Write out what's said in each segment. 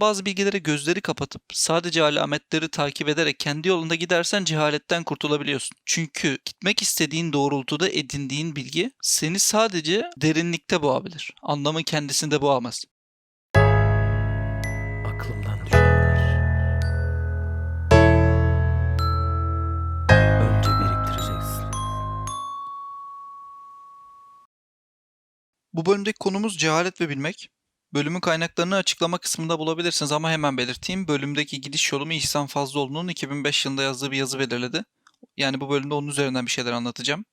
Bazı bilgilere gözleri kapatıp sadece alametleri takip ederek kendi yolunda gidersen cehaletten kurtulabiliyorsun. Çünkü gitmek istediğin doğrultuda edindiğin bilgi seni sadece derinlikte boğabilir. Anlamın kendisinde boğamaz. Aklımdan düşenler. Önce biriktireceksin. Bu bölümdeki konumuz cehalet ve bilmek. Bölümün kaynaklarını açıklama kısmında bulabilirsiniz ama hemen belirteyim. Bölümdeki gidiş yolumu İhsan Fazlıoğlu'nun 2005 yılında yazdığı bir yazı belirledi. Yani bu bölümde onun üzerinden bir şeyler anlatacağım.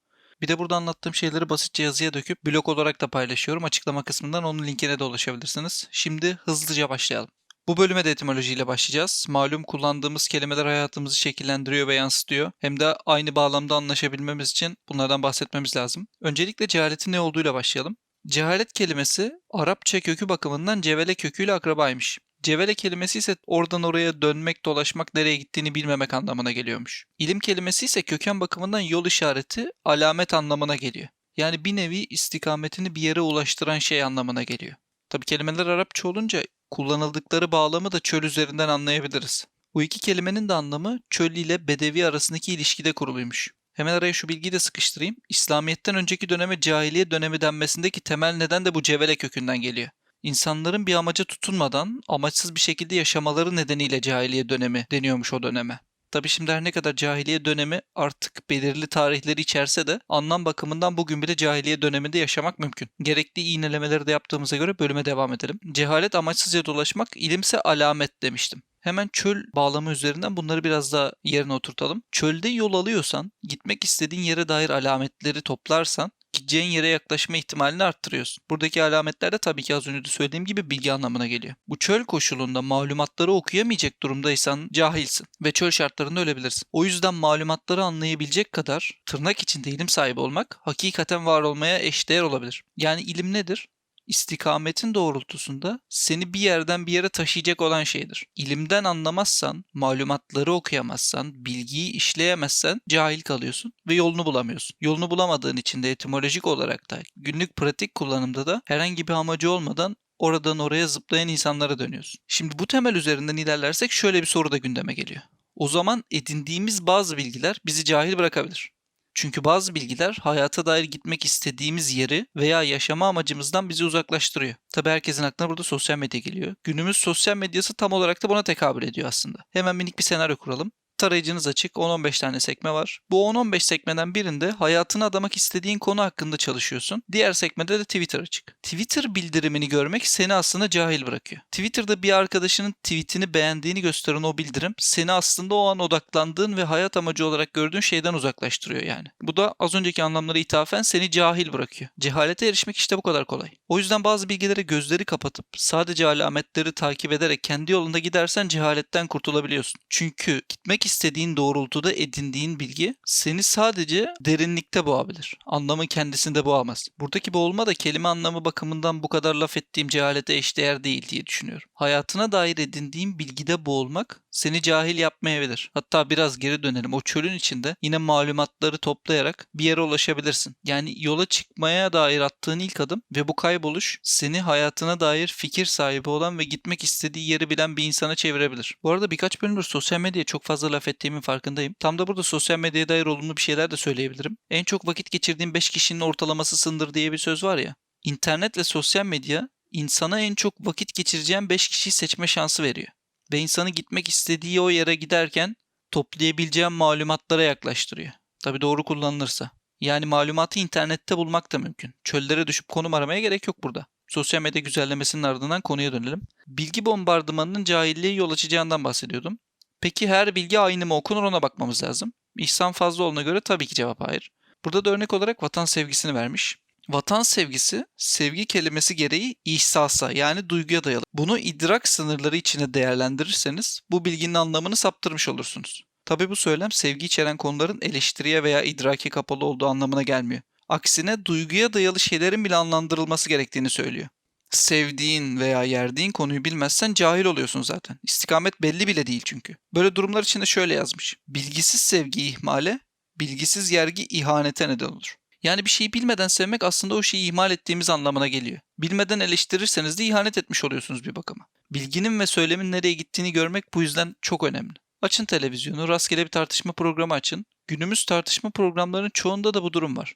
Bir de burada anlattığım şeyleri basitçe yazıya döküp blog olarak da paylaşıyorum. Açıklama kısmından onun linkine de ulaşabilirsiniz. Şimdi hızlıca başlayalım. Bu bölüme de etimolojiyle başlayacağız. Malum kullandığımız kelimeler hayatımızı şekillendiriyor ve yansıtıyor. Hem de aynı bağlamda anlaşabilmemiz için bunlardan bahsetmemiz lazım. Öncelikle cehaletin ne olduğuyla başlayalım. Cehalet kelimesi Arapça kökü bakımından cevele köküyle akrabaymış. Cevele kelimesi ise oradan oraya dönmek, dolaşmak, nereye gittiğini bilmemek anlamına geliyormuş. İlim kelimesi ise köken bakımından yol işareti, alamet anlamına geliyor. Yani bir nevi istikametini bir yere ulaştıran şey anlamına geliyor. Tabi kelimeler Arapça olunca kullanıldıkları bağlamı da çöl üzerinden anlayabiliriz. Bu iki kelimenin de anlamı çöl ile bedevi arasındaki ilişkide kuruluymuş. Hemen araya şu bilgiyi de sıkıştırayım. İslamiyet'ten önceki döneme cahiliye dönemi denmesindeki temel neden de bu cevele kökünden geliyor. İnsanların bir amaca tutunmadan amaçsız bir şekilde yaşamaları nedeniyle cahiliye dönemi deniyormuş o döneme. Tabi şimdi her ne kadar cahiliye dönemi artık belirli tarihleri içerse de anlam bakımından bugün bile cahiliye döneminde yaşamak mümkün. Gerekli iğnelemeleri de yaptığımıza göre bölüme devam edelim. Cehalet amaçsızca dolaşmak, ilimse alamet demiştim. Hemen çöl bağlamı üzerinden bunları biraz daha yerine oturtalım. Çölde yol alıyorsan, gitmek istediğin yere dair alametleri toplarsan gideceğin yere yaklaşma ihtimalini arttırıyorsun. Buradaki alametler de tabii ki az önce de söylediğim gibi bilgi anlamına geliyor. Bu çöl koşulunda malumatları okuyamayacak durumdaysan cahilsin ve çöl şartlarında ölebilirsin. O yüzden malumatları anlayabilecek kadar tırnak içinde ilim sahibi olmak hakikaten var olmaya eşdeğer olabilir. Yani ilim nedir? İstikametin doğrultusunda seni bir yerden bir yere taşıyacak olan şeydir. İlimden anlamazsan, malumatları okuyamazsan, bilgiyi işleyemezsen cahil kalıyorsun ve yolunu bulamıyorsun. Yolunu bulamadığın için de etimolojik olarak da günlük pratik kullanımda da herhangi bir amacı olmadan oradan oraya zıplayan insanlara dönüyorsun. Şimdi bu temel üzerinden ilerlersek şöyle bir soru da gündeme geliyor. O zaman edindiğimiz bazı bilgiler bizi cahil bırakabilir. Çünkü bazı bilgiler hayata dair gitmek istediğimiz yeri veya yaşama amacımızdan bizi uzaklaştırıyor. Tabi herkesin aklına burada sosyal medya geliyor. Günümüz sosyal medyası tam olarak da buna tekabül ediyor aslında. Hemen minik bir senaryo kuralım. Tarayıcınız açık, 10-15 tane sekme var. Bu 10-15 sekmeden birinde hayatını adamak istediğin konu hakkında çalışıyorsun. Diğer sekmede de Twitter açık. Twitter bildirimini görmek seni aslında cahil bırakıyor. Twitter'da bir arkadaşının tweetini beğendiğini gösteren o bildirim seni aslında o an odaklandığın ve hayat amacı olarak gördüğün şeyden uzaklaştırıyor yani. Bu da az önceki anlamlara ithafen seni cahil bırakıyor. Cehalete erişmek işte bu kadar kolay. O yüzden bazı bilgilere gözleri kapatıp sadece alametleri takip ederek kendi yolunda gidersen cehaletten kurtulabiliyorsun. Çünkü gitmek istediğin doğrultuda edindiğin bilgi seni sadece derinlikte boğabilir. Anlamın kendisinde boğamaz. Buradaki boğulma da kelime anlamı bakımından bu kadar laf ettiğim cehalete eşdeğer değil diye düşünüyorum. Hayatına dair edindiğin bilgide boğulmak seni cahil yapmayabilir. Hatta biraz geri dönelim. O çölün içinde yine malumatları toplayarak bir yere ulaşabilirsin. Yani yola çıkmaya dair attığın ilk adım ve bu kayboluş seni hayatına dair fikir sahibi olan ve gitmek istediği yeri bilen bir insana çevirebilir. Bu arada birkaç bölümdür sosyal medyaya çok fazla laf ettiğimin farkındayım. Tam da burada sosyal medyaya dair olumlu bir şeyler de söyleyebilirim. En çok vakit geçirdiğim 5 kişinin ortalamasısındır diye bir söz var ya. İnternet ve sosyal medya insana en çok vakit geçireceğin 5 kişiyi seçme şansı veriyor ve insanı gitmek istediği o yere giderken toplayabileceğin malumatlara yaklaştırıyor. Tabi doğru kullanılırsa. Yani malumatı internette bulmak da mümkün. Çöllere düşüp konum aramaya gerek yok burada. Sosyal medya güzellemesinin ardından konuya dönelim. Bilgi bombardımanının cahilliğe yol açacağından bahsediyordum. Peki her bilgi aynı mı okunur ona bakmamız lazım. İhsan Fazlıoğlu'na göre tabii ki cevap hayır. Burada da örnek olarak vatan sevgisini vermiş. Vatan sevgisi, sevgi kelimesi gereği ihsasa yani duyguya dayalı. Bunu idrak sınırları içine değerlendirirseniz bu bilginin anlamını saptırmış olursunuz. Tabi bu söylem sevgi içeren konuların eleştiriye veya idraki kapalı olduğu anlamına gelmiyor. Aksine duyguya dayalı şeylerin bile anlandırılması gerektiğini söylüyor. Sevdiğin veya yerdiğin konuyu bilmezsen cahil oluyorsun zaten. İstikamet belli bile değil çünkü. Böyle durumlar içinde şöyle yazmış. Bilgisiz sevgi ihmale, bilgisiz yergi ihanete neden olur. Yani bir şeyi bilmeden sevmek aslında o şeyi ihmal ettiğimiz anlamına geliyor. Bilmeden eleştirirseniz de ihanet etmiş oluyorsunuz bir bakıma. Bilginin ve söylemin nereye gittiğini görmek bu yüzden çok önemli. Açın televizyonu, rastgele bir tartışma programı açın. Günümüz tartışma programlarının çoğunda da bu durum var.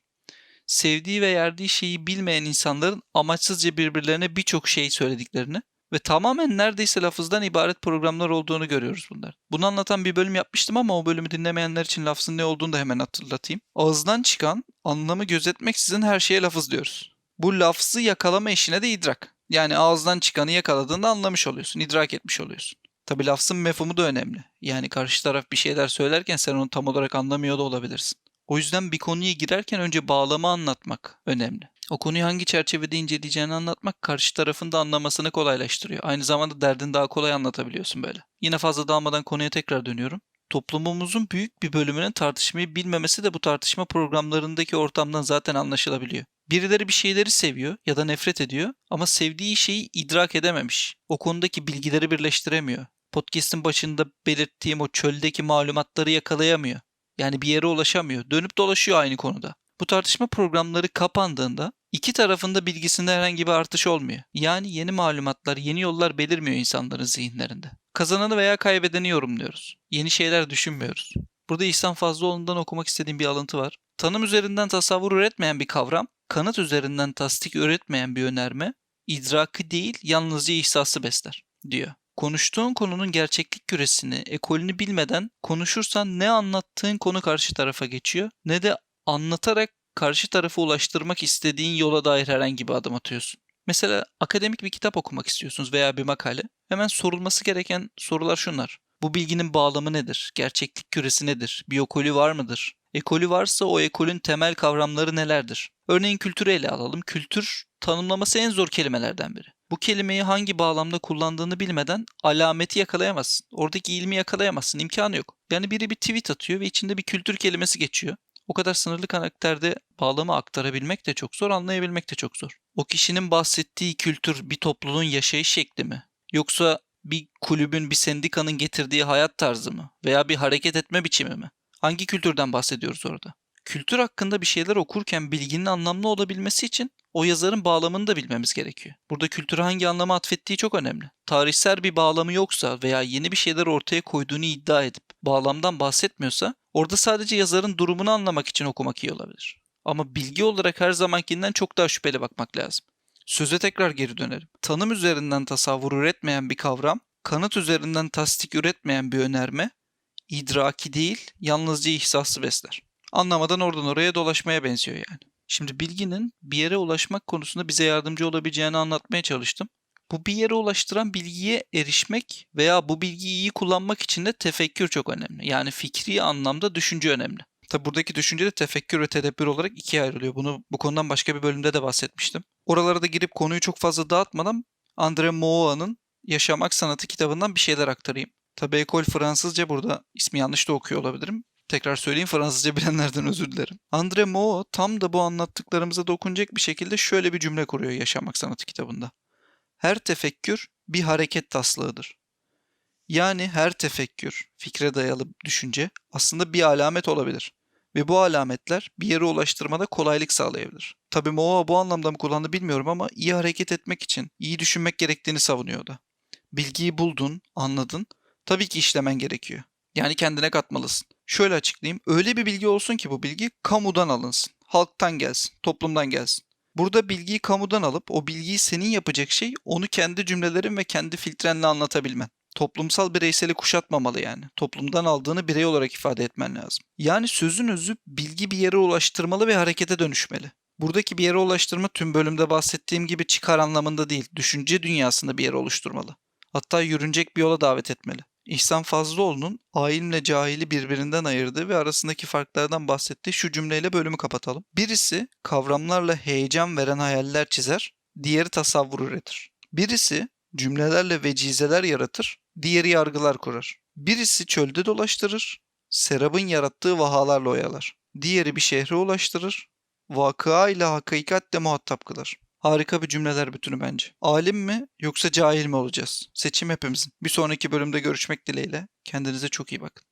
Sevdiği ve yerdiği şeyi bilmeyen insanların amaçsızca birbirlerine birçok şey söylediklerini ve tamamen neredeyse lafızdan ibaret programlar olduğunu görüyoruz bunlar. Bunu anlatan bir bölüm yapmıştım ama o bölümü dinlemeyenler için lafzın ne olduğunu da hemen hatırlatayım. Ağızdan çıkan anlamı gözetmeksizin her şeye lafız diyoruz. Bu lafzı yakalama işine de idrak. Yani ağızdan çıkanı yakaladığında anlamış oluyorsun, idrak etmiş oluyorsun. Tabi lafzın mefhumu da önemli. Yani karşı taraf bir şeyler söylerken sen onu tam olarak anlamıyor da olabilirsin. O yüzden bir konuya girerken önce bağlamı anlatmak önemli. O konuyu hangi çerçevede inceleyeceğini anlatmak karşı tarafın da anlamasını kolaylaştırıyor. Aynı zamanda derdini daha kolay anlatabiliyorsun böyle. Yine fazla dağılmadan konuya tekrar dönüyorum. Toplumumuzun büyük bir bölümünün tartışmayı bilmemesi de bu tartışma programlarındaki ortamdan zaten anlaşılabiliyor. Birileri bir şeyleri seviyor ya da nefret ediyor ama sevdiği şeyi idrak edememiş. O konudaki bilgileri birleştiremiyor. Podcast'in başında belirttiğim o çöldeki malumatları yakalayamıyor. Yani bir yere ulaşamıyor. Dönüp dolaşıyor aynı konuda. Bu tartışma programları kapandığında iki tarafında bilgisinde herhangi bir artış olmuyor. Yani yeni malumatlar, yeni yollar belirmiyor insanların zihinlerinde. Kazananı veya kaybedeni yorumluyoruz. Yeni şeyler düşünmüyoruz. Burada İhsan Fazlıoğlu'ndan okumak istediğim bir alıntı var. Tanım üzerinden tasavvur üretmeyen bir kavram, kanıt üzerinden tasdik üretmeyen bir önerme, idraki değil yalnızca ihsası besler, diyor. Konuştuğun konunun gerçeklik küresini, ekolünü bilmeden konuşursan ne anlattığın konu karşı tarafa geçiyor ne de anlatarak karşı tarafa ulaştırmak istediğin yola dair herhangi bir adım atıyorsun. Mesela akademik bir kitap okumak istiyorsunuz veya bir makale. Hemen sorulması gereken sorular şunlar. Bu bilginin bağlamı nedir? Gerçeklik küresi nedir? Bir ekolü var mıdır? Ekolü varsa o ekolün temel kavramları nelerdir? Örneğin kültürü ele alalım. Kültür tanımlaması en zor kelimelerden biri. Bu kelimeyi hangi bağlamda kullandığını bilmeden alameti yakalayamazsın. Oradaki ilmi yakalayamazsın. İmkanı yok. Yani biri bir tweet atıyor ve içinde bir kültür kelimesi geçiyor. O kadar sınırlı karakterde bağlamı aktarabilmek de çok zor, anlayabilmek de çok zor. O kişinin bahsettiği kültür bir topluluğun yaşayış şekli mi? Yoksa bir kulübün, bir sendikanın getirdiği hayat tarzı mı? Veya bir hareket etme biçimi mi? Hangi kültürden bahsediyoruz orada? Kültür hakkında bir şeyler okurken bilginin anlamlı olabilmesi için o yazarın bağlamını da bilmemiz gerekiyor. Burada kültüre hangi anlama atfettiği çok önemli. Tarihsel bir bağlamı yoksa veya yeni bir şeyler ortaya koyduğunu iddia edip bağlamdan bahsetmiyorsa orada sadece yazarın durumunu anlamak için okumak iyi olabilir. Ama bilgi olarak her zamankinden çok daha şüpheli bakmak lazım. Söze tekrar geri dönerim. Tanım üzerinden tasavvur üretmeyen bir kavram, kanıt üzerinden tasdik üretmeyen bir önerme, idraki değil, yalnızca ihsası besler. Anlamadan oradan oraya dolaşmaya benziyor yani. Şimdi bilginin bir yere ulaşmak konusunda bize yardımcı olabileceğini anlatmaya çalıştım. Bu bir yere ulaştıran bilgiye erişmek veya bu bilgiyi iyi kullanmak için de tefekkür çok önemli. Yani fikri anlamda düşünce önemli. Tabi buradaki düşünce de tefekkür ve tedebbür olarak ikiye ayrılıyor. Bunu bu konudan başka bir bölümde de bahsetmiştim. Oralara da girip konuyu çok fazla dağıtmadan Andre Moa'nın Yaşamak Sanatı kitabından bir şeyler aktarayım. Tabi ekol Fransızca burada ismi yanlış da okuyor olabilirim. Tekrar söyleyeyim Fransızca bilenlerden özür dilerim. Andre Mo tam da bu anlattıklarımıza dokunacak bir şekilde şöyle bir cümle kuruyor Yaşamak Sanatı kitabında. Her tefekkür bir hareket taslağıdır. Yani her tefekkür, fikre dayalı düşünce aslında bir alamet olabilir. Ve bu alametler bir yere ulaştırmada kolaylık sağlayabilir. Tabi Moa bu anlamda mı kullandı bilmiyorum ama iyi hareket etmek için iyi düşünmek gerektiğini savunuyor da. Bilgiyi buldun, anladın, tabii ki işlemen gerekiyor. Yani kendine katmalısın. Şöyle açıklayayım. Öyle bir bilgi olsun ki bu bilgi kamudan alınsın. Halktan gelsin, toplumdan gelsin. Burada bilgiyi kamudan alıp o bilgiyi senin yapacak şey onu kendi cümlelerin ve kendi filtrenle anlatabilmen. Toplumsal bireyseli kuşatmamalı yani. Toplumdan aldığını birey olarak ifade etmen lazım. Yani sözün özü bilgi bir yere ulaştırmalı ve harekete dönüşmeli. Buradaki bir yere ulaştırma tüm bölümde bahsettiğim gibi çıkar anlamında değil, düşünce dünyasında bir yere oluşturmalı. Hatta yürünecek bir yola davet etmeli. İhsan Fazlıoğlu'nun ailimle cahili birbirinden ayırdığı ve arasındaki farklardan bahsettiği şu cümleyle bölümü kapatalım. Birisi kavramlarla heyecan veren hayaller çizer, diğeri tasavvur üretir. Birisi cümlelerle vecizeler yaratır, diğeri yargılar kurar. Birisi çölde dolaştırır, serabın yarattığı vahalarla oyalar. Diğeri bir şehre ulaştırır, vakıa ile hakikatle muhatap kılar. Harika bir cümleler bütünü bence. Alim mi yoksa cahil mi olacağız? Seçim hepimizin. Bir sonraki bölümde görüşmek dileğiyle. Kendinize çok iyi bakın.